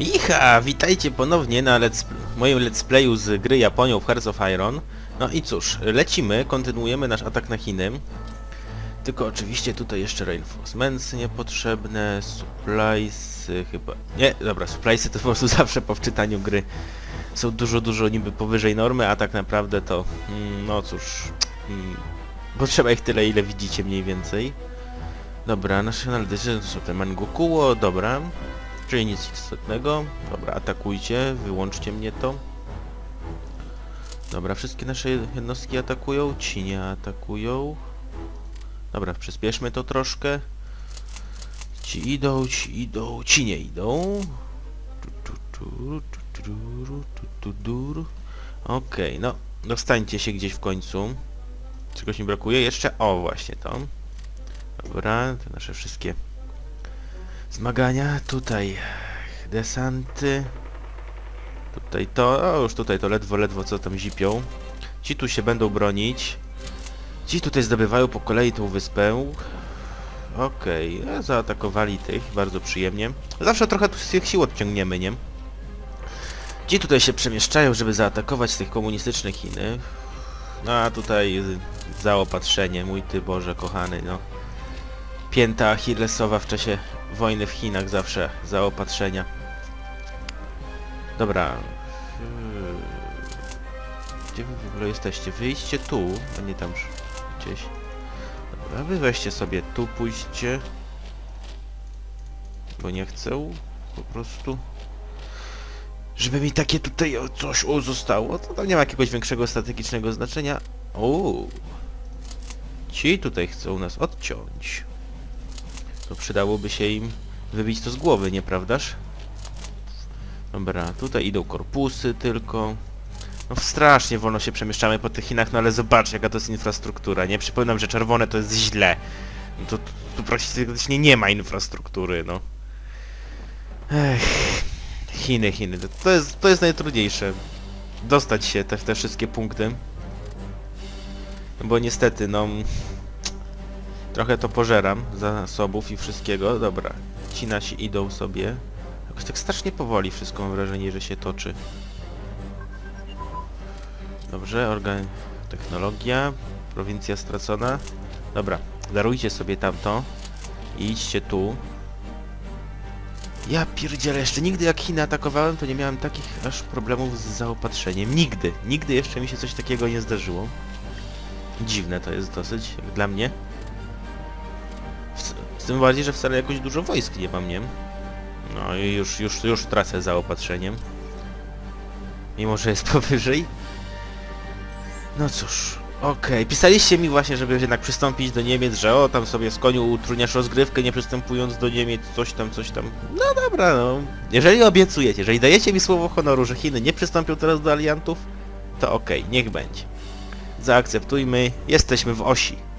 Icha, witajcie ponownie na let's, moim let's playu z gry Japonią w Hearts of Iron. No i cóż, lecimy, kontynuujemy nasz atak na Chiny. Tylko oczywiście tutaj jeszcze reinforcements niepotrzebne, suppliesy chyba... Nie, dobra, suppliesy to po prostu zawsze po wczytaniu gry są dużo, dużo niby powyżej normy, a tak naprawdę to... Mm, no cóż... Mm, potrzeba ich tyle, ile widzicie mniej więcej. Dobra, National Decision to Mangokuo, dobra. Czyli nic istotnego. Dobra, atakujcie, wyłączcie mnie to. Dobra, wszystkie nasze jednostki atakują, ci nie atakują. Dobra, przyspieszmy to troszkę. Ci idą, ci idą, ci nie idą. Okej, no, dostańcie się gdzieś w końcu. Czegoś mi brakuje? Jeszcze, o właśnie to. Dobra, te nasze wszystkie zmagania. Tutaj desanty. Tutaj to, o już tutaj to ledwo, ledwo co tam zipią. Ci tu się będą bronić. Ci tutaj zdobywają po kolei tą wyspę. Okej, e, zaatakowali tych, bardzo przyjemnie. Zawsze trochę tu z tych sił odciągniemy, nie? Ci tutaj się przemieszczają, żeby zaatakować tych komunistycznych Chiny. No a tutaj zaopatrzenie, mój ty Boże kochany, no. Pięta Achillesowa w czasie wojny w Chinach zawsze zaopatrzenia. Dobra. Hmm. Gdzie wy w ogóle jesteście? Wyjdźcie tu, a nie tam gdzieś. Dobra, wy weźcie sobie tu, pójście. Bo nie chcę po prostu. Żeby mi takie tutaj coś o, zostało, to tam nie ma jakiegoś większego strategicznego znaczenia. O, Ci tutaj chcą nas odciąć. To przydałoby się im wybić to z głowy, nieprawdaż? Dobra, tutaj idą korpusy tylko. No strasznie wolno się przemieszczamy po tych Chinach, no ale zobacz jaka to jest infrastruktura, nie? Przypominam, że czerwone to jest źle. No to tu, praktycznie nie ma infrastruktury, no. Ech, Chiny, Chiny, to, jest, to jest najtrudniejsze. Dostać się te, te wszystkie punkty. No bo niestety, no... Trochę to pożeram zasobów i wszystkiego. Dobra, ci nasi idą sobie. Jakoś tak strasznie powoli wszystko mam wrażenie, że się toczy. Dobrze, organ... Technologia. Prowincja stracona. Dobra, darujcie sobie tamto. I idźcie tu. Ja pierdzielę, jeszcze nigdy jak Chiny atakowałem, to nie miałem takich aż problemów z zaopatrzeniem. Nigdy. Nigdy jeszcze mi się coś takiego nie zdarzyło. Dziwne to jest dosyć, dla mnie. Z tym bardziej, że wcale jakoś dużo wojsk nie mam, nie? No i już, już, już tracę zaopatrzeniem. Mimo, że jest powyżej. No cóż, okej. Pisaliście mi właśnie, żeby jednak przystąpić do Niemiec, że o, tam sobie z koniu utrudniasz rozgrywkę, nie przystępując do Niemiec, coś tam, coś tam. No dobra, no. Jeżeli obiecujecie, jeżeli dajecie mi słowo honoru, że Chiny nie przystąpią teraz do aliantów, to okej, niech będzie. Zaakceptujmy, jesteśmy w osi.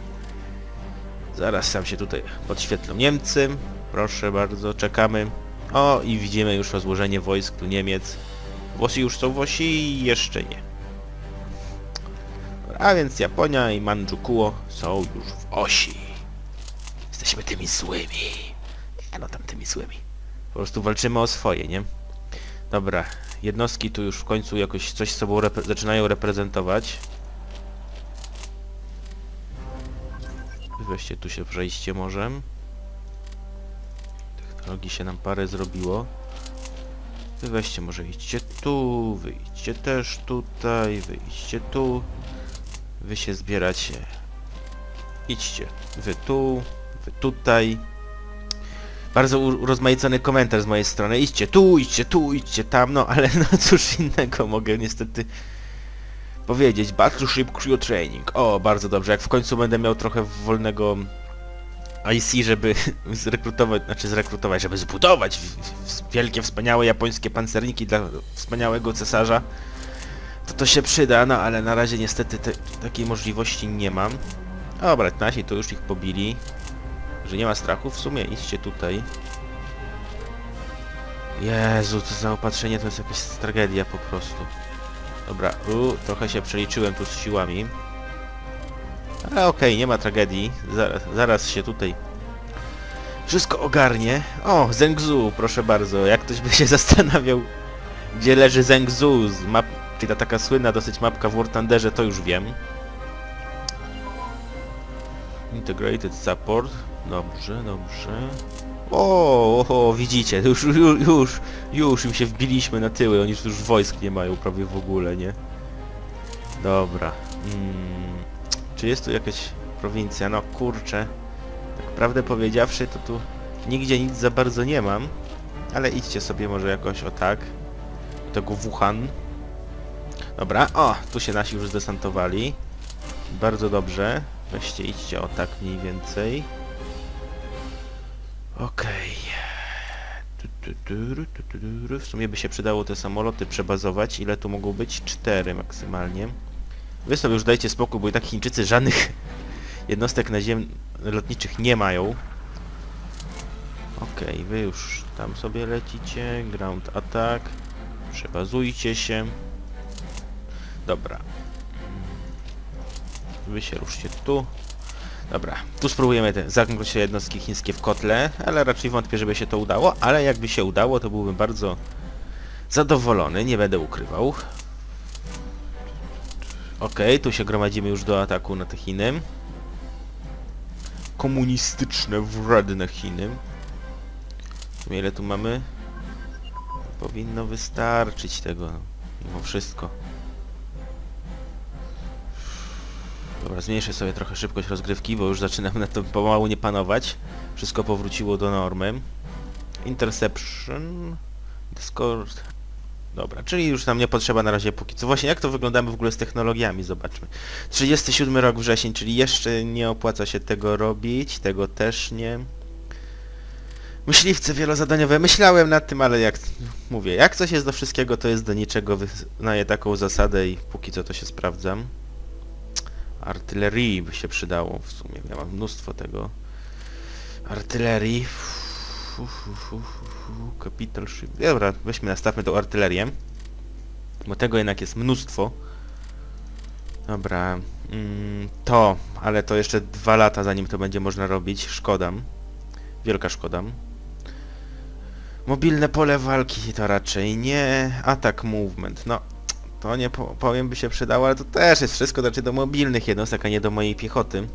Zaraz sam się tutaj podświetlą Niemcy. Proszę bardzo, czekamy. O, i widzimy już rozłożenie wojsk tu Niemiec. Włosi już są w osi? Jeszcze nie. A więc Japonia i Mandżukuo są już w osi. Jesteśmy tymi złymi. Nie no tam tymi złymi. Po prostu walczymy o swoje, nie? Dobra, jednostki tu już w końcu jakoś coś sobą repre- zaczynają reprezentować. Weźcie tu się przejście może. Technologii się nam parę zrobiło. Wy weźcie może idźcie tu, wyjdźcie też tutaj, wyjdźcie tu. Wy się zbieracie. Idźcie. Wy tu, wy tutaj. Bardzo urozmaicony komentarz z mojej strony. Idźcie tu, idźcie tu, idźcie tam, no ale no cóż innego mogę niestety powiedzieć. Battleship Crew Training. O, bardzo dobrze. Jak w końcu będę miał trochę wolnego IC, żeby zrekrutować, znaczy zrekrutować, żeby zbudować wielkie, wspaniałe japońskie pancerniki dla wspaniałego cesarza, to to się przyda, no ale na razie niestety te, takiej możliwości nie mam. Dobra, nasi to już ich pobili. Że nie ma strachu, w sumie idźcie tutaj. Jezu, to zaopatrzenie to jest jakaś tragedia po prostu. Dobra, u, trochę się przeliczyłem tu z siłami. Ale okej, nie ma tragedii. Zaraz, zaraz się tutaj wszystko ogarnie. O, Zengzu, proszę bardzo. Jak ktoś by się zastanawiał, gdzie leży Zengzu, z map, czyli ta taka słynna dosyć mapka w War Thunderze, to już wiem. Integrated Support. Dobrze, dobrze. O, o, widzicie, już, już, już, już im się wbiliśmy na tyły, oni już wojsk nie mają prawie w ogóle, nie? Dobra. Mm, czy jest tu jakaś prowincja? No kurczę. Tak prawdę powiedziawszy, to tu nigdzie nic za bardzo nie mam. Ale idźcie sobie może jakoś o tak. Tego Wuhan. Dobra, o, tu się nasi już zdesantowali. Bardzo dobrze. Weźcie, idźcie o tak mniej więcej. Okej. Tu. W sumie by się przydało te samoloty przebazować. Ile tu mogą być? Cztery maksymalnie. Wy sobie już dajcie spokój, bo i tak Chińczycy żadnych jednostek naziem lotniczych nie mają. Okej, wy już tam sobie lecicie. Ground attack. Przebazujcie się. Dobra. Wy się ruszcie tu. Dobra, tu spróbujemy te, zamknąć się jednostki chińskie w kotle, ale raczej wątpię, żeby się to udało, ale jakby się udało, to byłbym bardzo zadowolony, nie będę ukrywał. Okej, tu się gromadzimy już do ataku na te Chiny. Komunistyczne, wredne Chiny. Ile tu mamy? Powinno wystarczyć tego, mimo wszystko. Dobra, zmniejszę sobie trochę szybkość rozgrywki, bo już zaczynam na to pomału nie panować. Wszystko powróciło do normy. Interception. Discord. Dobra, czyli już nam nie potrzeba na razie póki co. Właśnie jak to wyglądamy w ogóle z technologiami, zobaczmy. 37 rok wrzesień, czyli jeszcze nie opłaca się tego robić, tego też nie. Myśliwce wielozadaniowe. Myślałem nad tym, ale jak mówię, jak coś jest do wszystkiego, to jest do niczego. Wyznaję taką zasadę i póki co to się sprawdzam. Artylerii by się przydało w sumie. Ja mam mnóstwo tego. Artylerii. Capital ship. Dobra, weźmy, nastawmy tą artylerię. Bo tego jednak jest mnóstwo. Dobra. Mm, to, ale to jeszcze dwa lata zanim to będzie można robić. Szkoda. Wielka szkoda. Mobilne pole walki to raczej nie. Atak movement. No, to nie po, powiem by się przydało, ale to też jest wszystko raczej do mobilnych jednostek, a nie do mojej piechoty.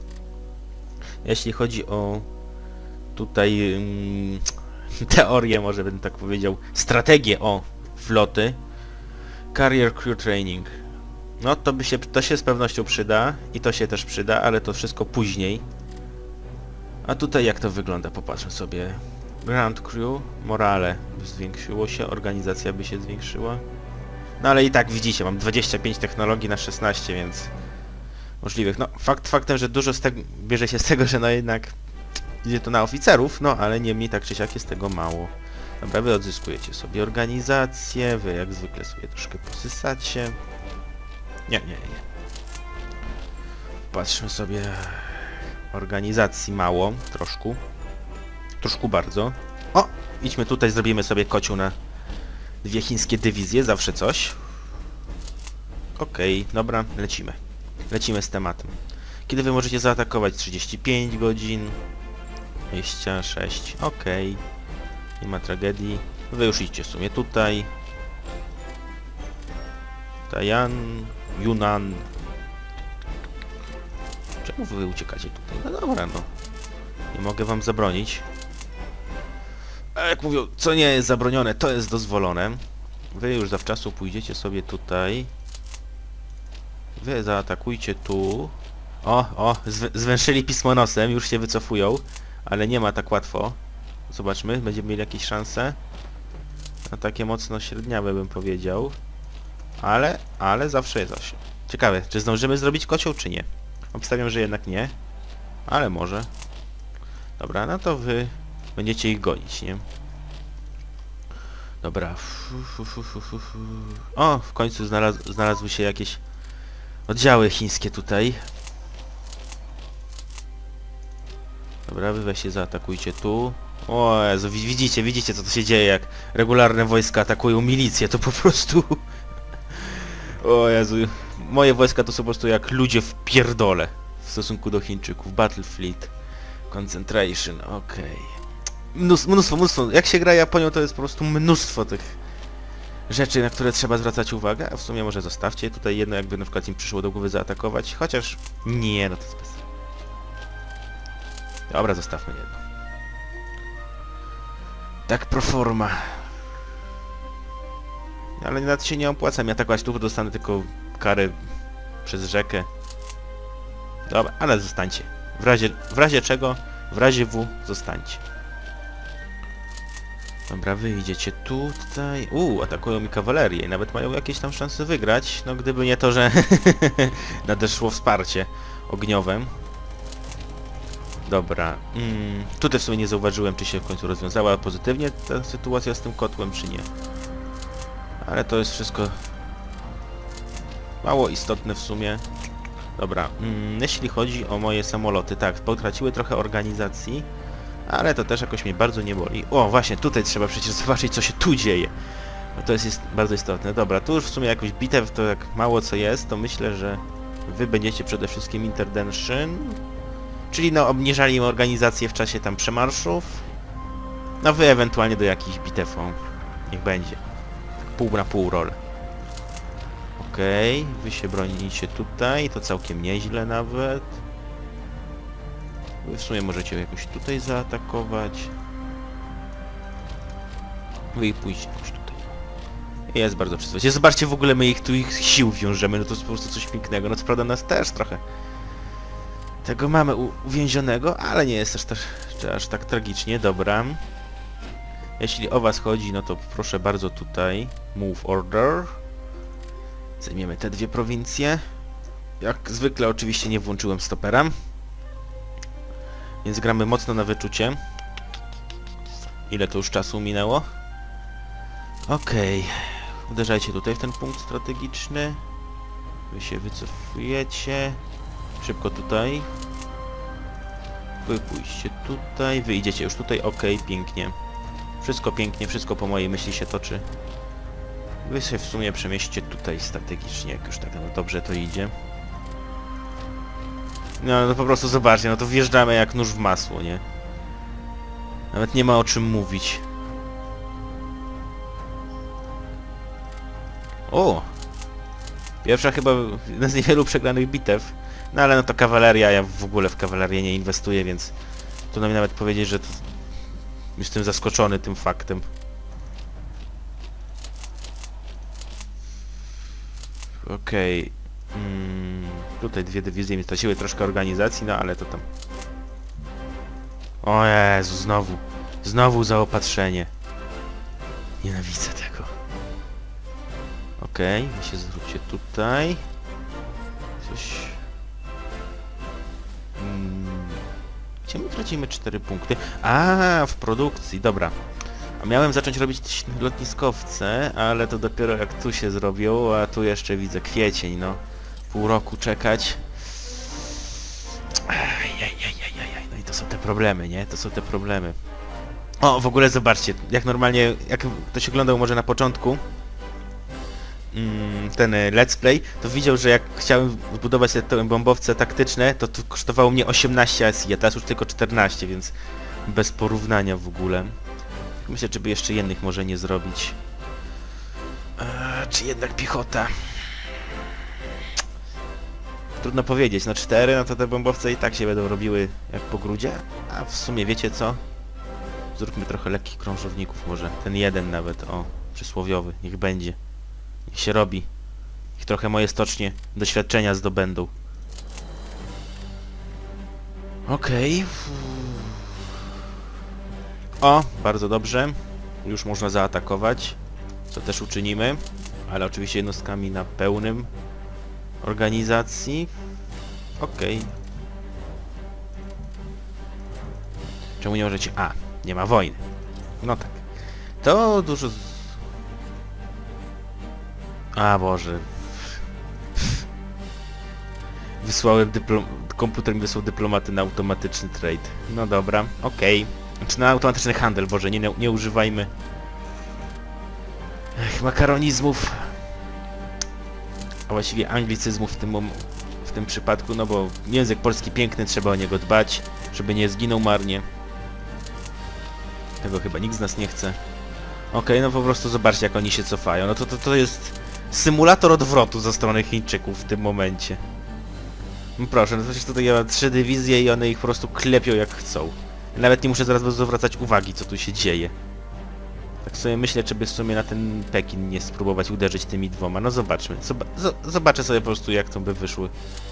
Jeśli chodzi o tutaj mm, teorię, może bym tak powiedział, strategię o floty, Carrier Crew Training. No to by się, to się z pewnością przyda i to się też przyda, ale to wszystko później. A tutaj jak to wygląda? Popatrzmy sobie. Ground Crew, morale by zwiększyło się, organizacja by się zwiększyła. No ale i tak widzicie, mam 25 technologii na 16, więc możliwych. No fakt faktem, że dużo z tego bierze się z tego, że no jednak idzie to na oficerów, no ale niemniej tak czy siak jest tego mało. Dobra, wy odzyskujecie sobie organizację, wy jak zwykle sobie troszkę posysacie. Nie, nie, nie. Patrzmy sobie organizacji mało, troszkę. Troszkę bardzo. O! Idźmy tutaj, zrobimy sobie kocioł na dwie chińskie dywizje, zawsze coś. Okej, dobra, lecimy. Lecimy z tematem. Kiedy wy możecie zaatakować? 35 godzin. 26, okej. Nie ma tragedii. Wy już idźcie w sumie tutaj. Tajan, Yunnan. Czemu wy uciekacie tutaj? No dobra, no. Nie mogę wam zabronić. Jak mówią, co nie jest zabronione, to jest dozwolone. Wy już zawczasu pójdziecie sobie tutaj. Wy zaatakujcie tu. O, o, zw zwęszyli pismonosem, już się wycofują. Ale nie ma tak łatwo. Zobaczmy, będziemy mieli jakieś szanse. Na takie mocno średniawe bym powiedział. Ale, ale zawsze jest coś. Ciekawe, czy zdążymy zrobić kocioł, czy nie? Obstawiam, że jednak nie. Ale może. Dobra, no to wy będziecie ich gonić, nie? Dobra. O, w końcu znalaz znalazły się jakieś oddziały chińskie tutaj. Dobra, wy weźcie zaatakujcie tu. O Jezu, wi- widzicie, widzicie co to się dzieje, jak regularne wojska atakują milicję, to po prostu... O Jezu, moje wojska to są po prostu jak ludzie w pierdole w stosunku do Chińczyków. Battle Fleet. Concentration, okej. Mnóstwo, mnóstwo, mnóstwo. Jak się gra Japonią, to jest po prostu mnóstwo tych rzeczy, na które trzeba zwracać uwagę, a w sumie może zostawcie tutaj jedno, jakby na przykład im przyszło do głowy zaatakować, chociaż nie, no to jest bez... Dobra, zostawmy jedno. Tak pro forma. Ale nawet się nie opłaca mi atakować tu, bo dostanę tylko karę przez rzekę. Dobra, ale zostańcie. W razie, w razie czego, w razie W zostańcie. Dobra, wy idziecie tutaj. Uuu, atakują mi kawalerię i nawet mają jakieś tam szanse wygrać. No gdyby nie to, że nadeszło wsparcie ogniowe. Dobra. Mm, tutaj w sumie nie zauważyłem, czy się w końcu rozwiązała pozytywnie ta sytuacja z tym kotłem, czy nie. Ale to jest wszystko mało istotne w sumie. Dobra, mm, jeśli chodzi o moje samoloty, tak, potraciły trochę organizacji, ale to też jakoś mnie bardzo nie boli. O, właśnie, tutaj trzeba przecież zobaczyć, co się tu dzieje. No to jest, bardzo istotne. Dobra, tu już w sumie jakoś bitew to jak mało co jest, to myślę, że wy będziecie przede wszystkim interdention, czyli no obniżali im organizację w czasie tam przemarszów. No wy ewentualnie do jakichś bitew, o, niech będzie. Tak pół na pół rolę. Okej, wy się bronicie tutaj, to całkiem nieźle nawet. Wy w sumie możecie jakoś tutaj zaatakować. Wy pójść jakoś tutaj. Jest bardzo przyzwoicie. Zobaczcie w ogóle my ich tu ich sił wiążemy, no to jest po prostu coś pięknego. No co prawda nas też trochę tego mamy uwięzionego, ale nie jest też, aż tak tragicznie, dobra. Jeśli o was chodzi, no to proszę bardzo tutaj. Move order. Zajmiemy te dwie prowincje. Jak zwykle oczywiście nie włączyłem stopera. Więc gramy mocno na wyczucie. Ile to już czasu minęło? Okej. Uderzajcie tutaj w ten punkt strategiczny. Wy się wycofujecie. Szybko tutaj. Wy pójście tutaj. Wy idziecie już tutaj. Okej, pięknie. Wszystko pięknie, wszystko po mojej myśli się toczy. Wy się w sumie przemieście tutaj strategicznie, jak już tak no dobrze to idzie. No, no po prostu zobaczcie, no to wjeżdżamy jak nóż w masło, nie? Nawet nie ma o czym mówić. O! Pierwsza chyba jedna z niewielu przegranych bitew. No ale no to kawaleria, ja w ogóle w kawalerię nie inwestuję, więc trudno mi nawet powiedzieć, że to... jestem zaskoczony tym faktem. Okej. Mm, tutaj dwie dywizje mi straciły troszkę organizacji, no ale to tam... O Jezu, znowu. Znowu zaopatrzenie. Nienawidzę tego. Okej, wy się zróbcie tutaj. Coś... Mm, Gdzie my tracimy 4 punkty? A, w produkcji, dobra. A miałem zacząć robić lotniskowce, ale to dopiero jak tu się zrobią, a tu jeszcze widzę kwiecień, no. Pół roku czekać. No i to są te problemy, nie? To są te problemy. O, w ogóle zobaczcie, jak normalnie, jak ktoś oglądał może na początku mm, ten e, let's play, to widział, że jak chciałem zbudować te bombowce taktyczne, to to kosztowało mnie 18 SI, a teraz już tylko 14, więc bez porównania w ogóle. Myślę, czy by jeszcze jednych może nie zrobić. Eee, czy jednak piechota? Trudno powiedzieć, no cztery, no to te bombowce i tak się będą robiły jak po grudzie, a w sumie wiecie co? Zróbmy trochę lekkich krążowników może, ten jeden nawet, o, przysłowiowy, niech będzie. Niech się robi. Niech trochę moje stocznie doświadczenia zdobędą. Okej. O, bardzo dobrze. Już można zaatakować, co też uczynimy, ale oczywiście jednostkami na pełnym organizacji. Okej. Czemu nie możecie... A, nie ma wojny. No tak. To dużo... A Boże. Wysłałem dyplom... Komputer mi wysłał dyplomaty na automatyczny trade. No dobra, okej. Znaczy na automatyczny handel, Boże, nie, nie używajmy... Ech, makaronizmów. A właściwie anglicyzmów w tym, w tym przypadku, no bo język polski piękny, trzeba o niego dbać, żeby nie zginął marnie. Tego chyba nikt z nas nie chce. Okej, no po prostu zobaczcie jak oni się cofają. No to, to, to jest symulator odwrotu ze strony Chińczyków w tym momencie. No proszę, no przecież tutaj ja mam trzy dywizje i one ich po prostu klepią jak chcą. Nawet nie muszę zaraz zwracać uwagi co tu się dzieje. Tak sobie myślę, czy by w sumie na ten Pekin nie spróbować uderzyć tymi dwoma. No zobaczmy. Zoba zo- zobaczę sobie po prostu jak to by wyszły.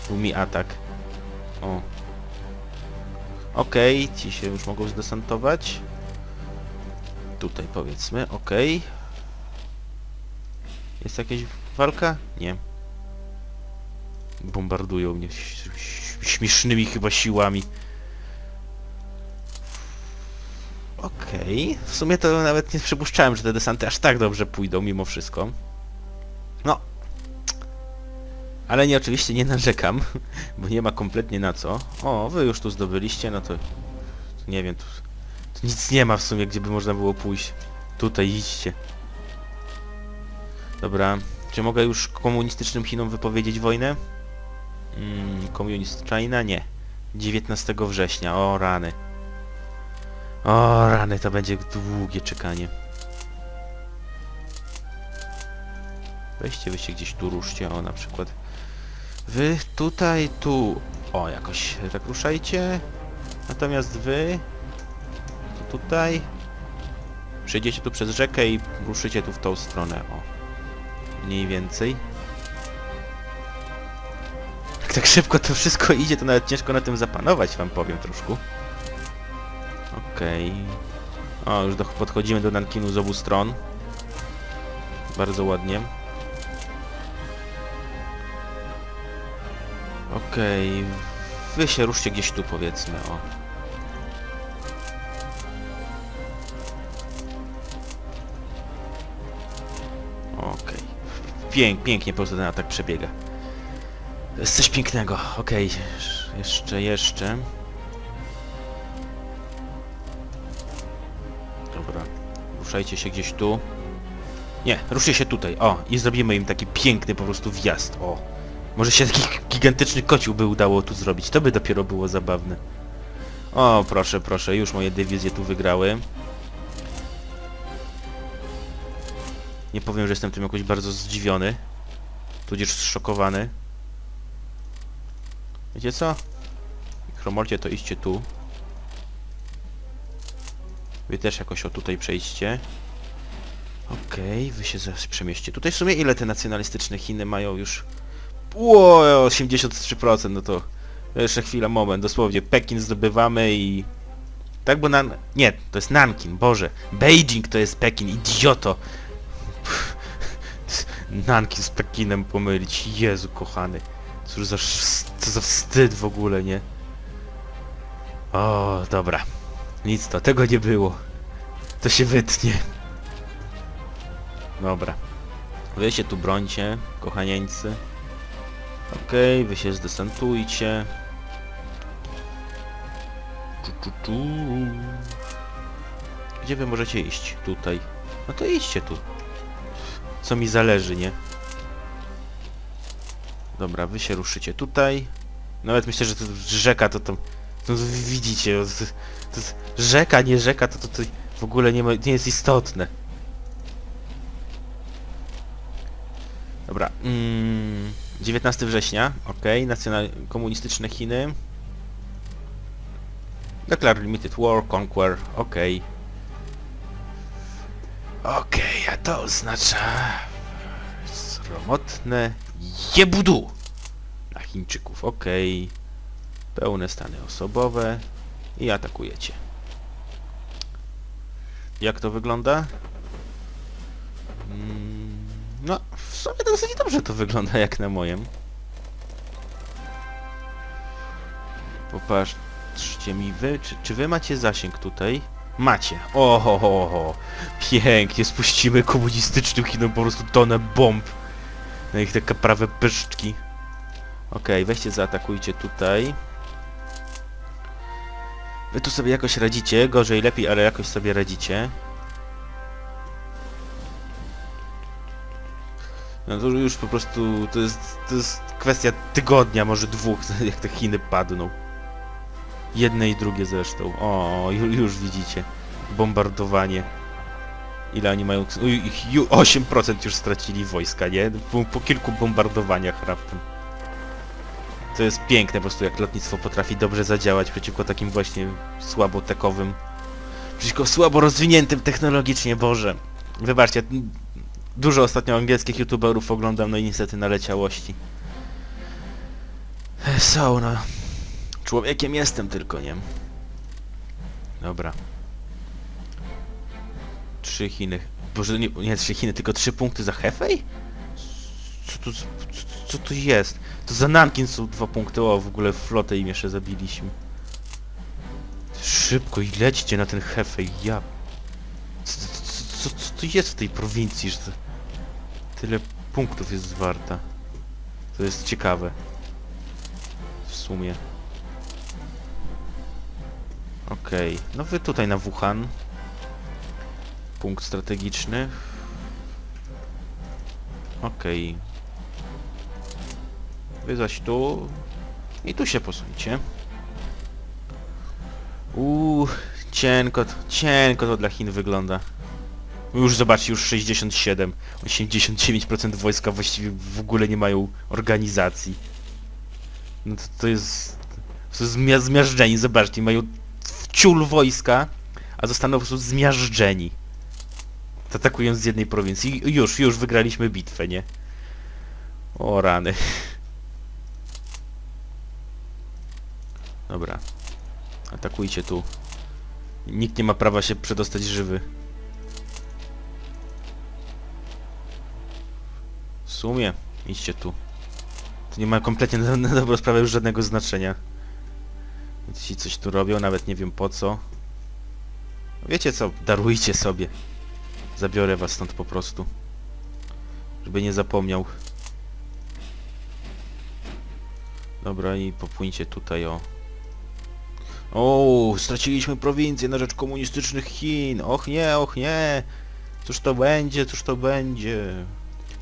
Był mi atak. O. Okej, ci się już mogą zdesantować. Tutaj powiedzmy, okej. Jest jakaś walka? Nie. Bombardują mnie śmiesznymi chyba siłami. Okej, w sumie to nawet nie przypuszczałem, że te desanty aż tak dobrze pójdą mimo wszystko. No. Ale nie, oczywiście nie narzekam, bo nie ma kompletnie na co. O, wy już tu zdobyliście, no to... to nie wiem, tu, tu nic nie ma w sumie, gdzie by można było pójść. Tutaj idźcie. Dobra, czy mogę już komunistycznym Chinom wypowiedzieć wojnę? Mm, Communist China? Nie. 19 września, o rany. O rany, to będzie długie czekanie. Weźcie, wy się gdzieś tu ruszcie, o na przykład. Wy tutaj, tu. O, jakoś tak ruszajcie. Natomiast wy... tutaj. Przejdziecie tu przez rzekę i ruszycie tu w tą stronę, o. Mniej więcej. Jak tak szybko to wszystko idzie, to nawet ciężko na tym zapanować, wam powiem troszkę. Okej. O, już do, podchodzimy do Nankinu z obu stron. Bardzo ładnie. Okej. Wy się ruszcie gdzieś tu, powiedzmy, o. Okej. Pięk, pięknie po prostu ten atak przebiega. Jest coś pięknego. Okej. Jeszcze, jeszcze. Ruszajcie się gdzieś tu. Nie, ruszcie się tutaj. O, i zrobimy im taki piękny po prostu wjazd. O. Może się taki gigantyczny kocioł by udało tu zrobić. To by dopiero było zabawne. O, proszę, proszę. Już moje dywizje tu wygrały. Nie powiem, że jestem tym jakoś bardzo zdziwiony. Tudzież zszokowany. Wiecie co? Chromolcie to idźcie tu. Wy też jakoś o tutaj przejdźcie. Okej, wy się zaraz przemieście. Tutaj w sumie ile te nacjonalistyczne Chiny mają już? Ło, 83%, no to jeszcze chwila, moment, dosłownie. Pekin zdobywamy i... Tak, bo Nan... Nie, to jest Nankin, Boże. Beijing to jest Pekin, idioto. Nankin z Pekinem pomylić, Jezu kochany. Cóż za, co za wstyd w ogóle, nie? O, dobra. Nic to, tego nie było. To się wytnie. Dobra. Wy się tu brońcie, kochanieńcy. Okej, wy się zdesantujcie. Tu, tu, tu. Gdzie wy możecie iść? Tutaj. No to idźcie tu. Co mi zależy, nie? Dobra, wy się ruszycie tutaj. Nawet myślę, że to rzeka to tam... To widzicie, to, to, jest rzeka, nie rzeka, to, to, to w ogóle nie, ma, nie jest istotne. Dobra. Mm, 19 września, okej, nacjonal komunistyczne Chiny. Declare Limited War, Conquer, okej. Okej, a to oznacza... Sromotne jebudu! Na Chińczyków, okej. Pełne stany osobowe i atakujecie. Jak to wygląda? Mm, no, w sumie dosyć dobrze to wygląda jak na moim. Popatrzcie mi wy, czy, czy wy macie zasięg tutaj? Macie. Oho, ho, ho. Pięknie, spuścimy komunistycznym Chinom po prostu tonę bomb. Na ich takie prawe pyszczki. Okej, weźcie zaatakujcie tutaj. Wy tu sobie jakoś radzicie, gorzej, lepiej, ale jakoś sobie radzicie. No to już po prostu, to jest, to jest kwestia tygodnia, może dwóch, jak te Chiny padną. Jedne i drugie zresztą. O, ju, już widzicie. bombardowanie. Ile oni mają... Uj, ich ju- 8% już stracili wojska, nie? Po, po kilku bombardowaniach raptem. To jest piękne po prostu, jak lotnictwo potrafi dobrze zadziałać przeciwko takim właśnie słabotekowym... Przeciwko słabo rozwiniętym technologicznie, Boże. Wybaczcie, dużo ostatnio angielskich youtuberów oglądam, no i niestety naleciałości. So, no. Człowiekiem jestem tylko, nie? Dobra. Trzy Chiny. Boże, nie, nie trzy Chiny, tylko trzy punkty za Hefei? Co to, co, co to jest? To za Nankin są dwa punkty. O, w ogóle flotę im jeszcze zabiliśmy. Szybko i lećcie na ten Hefei, ja... Co, co, co, co to jest w tej prowincji, że tyle punktów jest zwarta? To jest ciekawe. W sumie. Okej, no wy tutaj na Wuhan. Punkt strategiczny. Okej. Wy zaś tu. I tu się posuńcie. Uuu, cienko, cienko to dla Chin wygląda. Już zobaczcie, już 67. 89% wojska właściwie w ogóle nie mają organizacji. No to, to jest... To jest zmia zmiażdżeni, zobaczcie, mają ciul wojska, a zostaną po prostu zmiażdżeni. Atakując z jednej prowincji. Już, już wygraliśmy bitwę, nie? O rany. Dobra. Atakujcie tu. Nikt nie ma prawa się przedostać żywy. W sumie, idźcie tu. To nie ma kompletnie na, na dobrą sprawę już żadnego znaczenia. Ci coś tu robią, nawet nie wiem po co. Wiecie co, darujcie sobie. Zabiorę was stąd po prostu. Żeby nie zapomniał. Dobra i popłyńcie tutaj o. O, straciliśmy prowincję na rzecz komunistycznych Chin. Och nie, och nie. Cóż to będzie, cóż to będzie.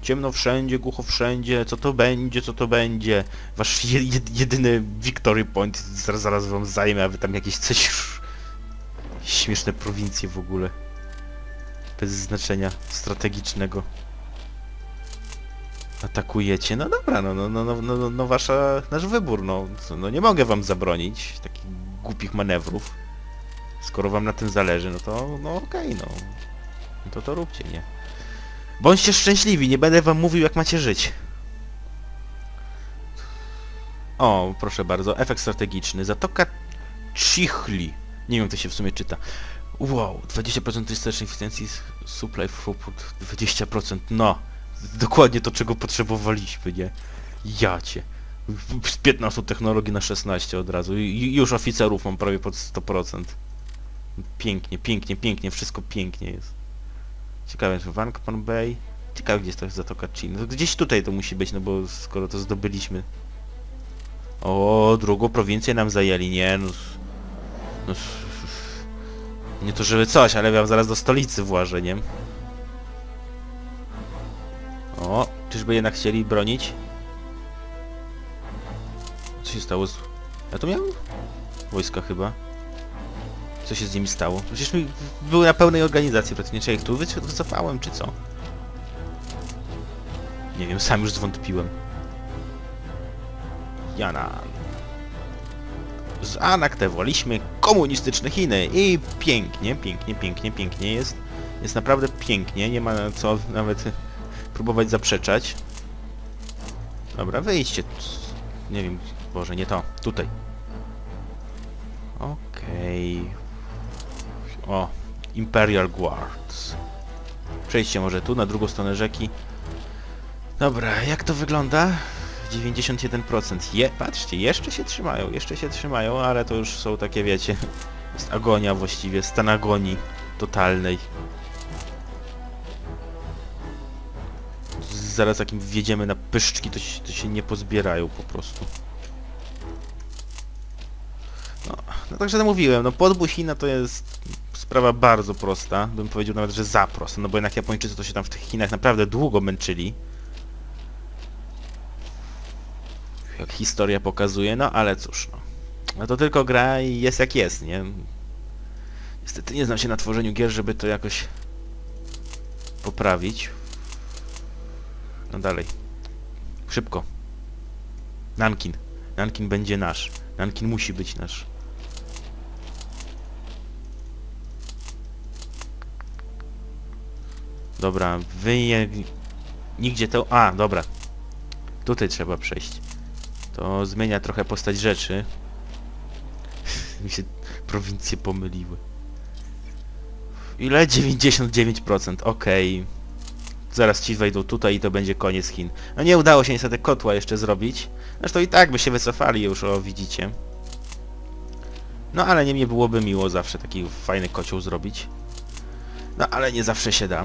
Ciemno wszędzie, głucho wszędzie. Co to będzie, co to będzie. Wasz je, jed- jedyny victory point zaraz, zaraz wam zajmę, a wy tam jakieś coś już... Śmieszne prowincje w ogóle. Bez znaczenia strategicznego. Atakujecie? No dobra, no, no, no, no, no, no wasza, nasz wybór, no, no nie mogę wam zabronić takich głupich manewrów. Skoro wam na tym zależy, no to, no okej, no. No to to róbcie, nie? Bądźcie szczęśliwi, nie będę wam mówił jak macie żyć. O, proszę bardzo, efekt strategiczny. Zatoka Chichli. Nie wiem, jak to się w sumie czyta. Wow, 20% listecznej eficjencji, supply throughput 20%, no. Dokładnie to, czego potrzebowaliśmy, nie? Jacie. Z 15 technologii na 16 od razu. I już oficerów mam prawie pod 100%. Pięknie, pięknie, pięknie, wszystko pięknie jest. Ciekawe, że Wankpan Bay. Ciekawe, gdzie jest ta Zatoka Chin. No, gdzieś tutaj to musi być, no bo skoro to zdobyliśmy. O, drugą prowincję nam zajęli, nie? No, no, nie to żeby coś, ale ja zaraz do stolicy włażę, nie? O, czyżby jednak chcieli bronić? Co się stało z... Ja to miałem? Wojska chyba. Co się z nimi stało? Przecież mi były na pełnej organizacji praktycznie. Czy ja ich tu wyc- wycofałem, czy co? Nie wiem, sam już zwątpiłem. Jana. Z Anaktewoliśmy komunistyczne Chiny i pięknie, pięknie, pięknie, pięknie jest. Jest naprawdę pięknie, nie ma co nawet próbować zaprzeczać. Dobra, wyjdźcie. Nie wiem, Boże, nie to. Tutaj. Okej. O, Imperial Guards. Przejdźcie może tu, na drugą stronę rzeki. Dobra, jak to wygląda? 91%. Je, patrzcie, jeszcze się trzymają, jeszcze się trzymają, ale to już są takie, wiecie, jest agonia właściwie, stan agonii totalnej. Zaraz jak im wjedziemy na pyszczki, to się, to się nie pozbierają po prostu. No, no także to mówiłem, no podbój China to jest sprawa bardzo prosta, bym powiedział nawet, że za prosta, no bo jednak Japończycy to się tam w tych Chinach naprawdę długo męczyli. Jak historia pokazuje, no ale cóż, no. No to tylko gra i jest jak jest, nie? Niestety nie znam się na tworzeniu gier, żeby to jakoś poprawić. No dalej. Szybko. Nankin. Nankin będzie nasz. Nankin musi być nasz. Dobra, wy nie... Nigdzie to... A, dobra. Tutaj trzeba przejść. To zmienia trochę postać rzeczy. Mi się prowincje pomyliły. Ile? 99%, okej. Zaraz ci wejdą tutaj i to będzie koniec Chin. No nie udało się niestety kotła jeszcze zrobić. Zresztą i tak by się wycofali już, o widzicie. No ale nie mnie byłoby miło zawsze taki fajny kocioł zrobić. No ale nie zawsze się da.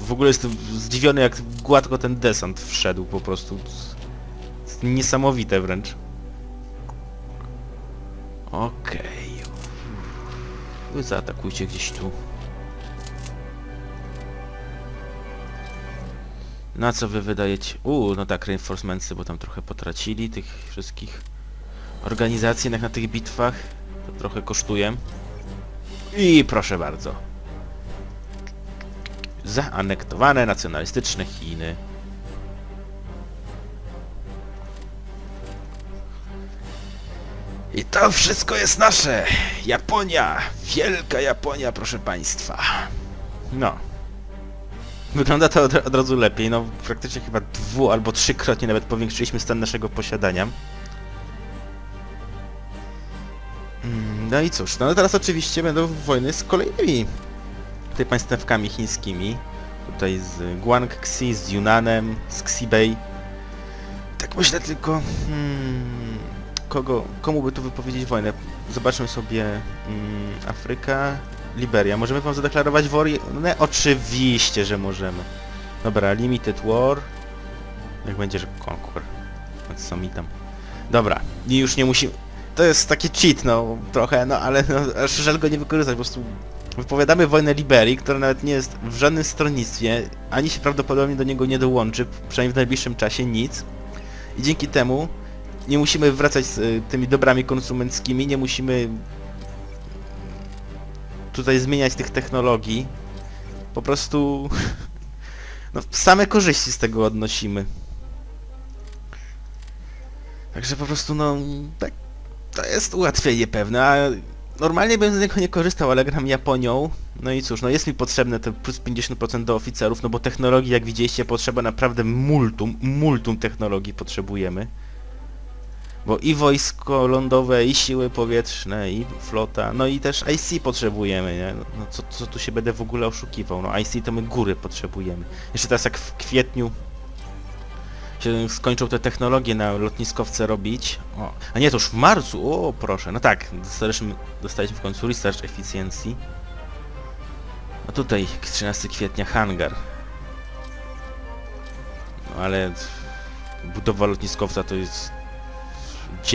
W ogóle jestem zdziwiony jak gładko ten desant wszedł po prostu. Jest niesamowite wręcz. Okej. Wy Zaatakujcie gdzieś tu. Na co wy wydajecie? Uuu, no tak, reinforcementsy, bo tam trochę potracili tych wszystkich organizacji jednak na tych bitwach. To trochę kosztuje. I proszę bardzo. Zaanektowane nacjonalistyczne Chiny. I to wszystko jest nasze! Japonia! Wielka Japonia, proszę państwa. No. Wygląda to od, od razu lepiej, no praktycznie chyba dwu albo trzykrotnie nawet powiększyliśmy stan naszego posiadania. Mm, No i cóż, no teraz oczywiście będą wojny z kolejnymi tutaj państewkami chińskimi. Tutaj z Guangxi, z Yunanem, z Xibei. Tak myślę tylko, hmm, kogo, komu by tu wypowiedzieć wojnę? Zobaczmy sobie mm, Afryka, Liberia. Możemy wam zadeklarować wojnę? Oczywiście, że możemy. Dobra, Limited War. Jak będzie, że. No co mi tam. Dobra, i już nie musimy... To jest taki cheat, no, trochę, no, ale no, aż żal go nie wykorzystać, po prostu wypowiadamy wojnę Liberii, która nawet nie jest w żadnym stronnictwie, ani się prawdopodobnie do niego nie dołączy, przynajmniej w najbliższym czasie nic. I dzięki temu nie musimy wracać z y, tymi dobrami konsumenckimi, nie musimy tutaj zmieniać tych technologii. Po prostu no, same korzyści z tego odnosimy. Także po prostu no tak to jest ułatwienie pewne, a normalnie bym z niego nie korzystał, ale gram Japonią. No i cóż, no jest mi potrzebne te plus 50% do oficerów, no bo technologii jak widzieliście potrzeba naprawdę multum, multum technologii potrzebujemy. Bo i wojsko lądowe, i siły powietrzne, i flota, no i też IC potrzebujemy, nie? No co, co tu się będę w ogóle oszukiwał? No IC to my góry potrzebujemy. Jeszcze teraz jak w kwietniu się skończą te technologie na lotniskowce robić. O, a nie, to już w marcu, o proszę. No tak, dostaliśmy, dostaliśmy w końcu Research Efficiency. A tutaj 13 kwietnia hangar. No ale budowa lotniskowca to jest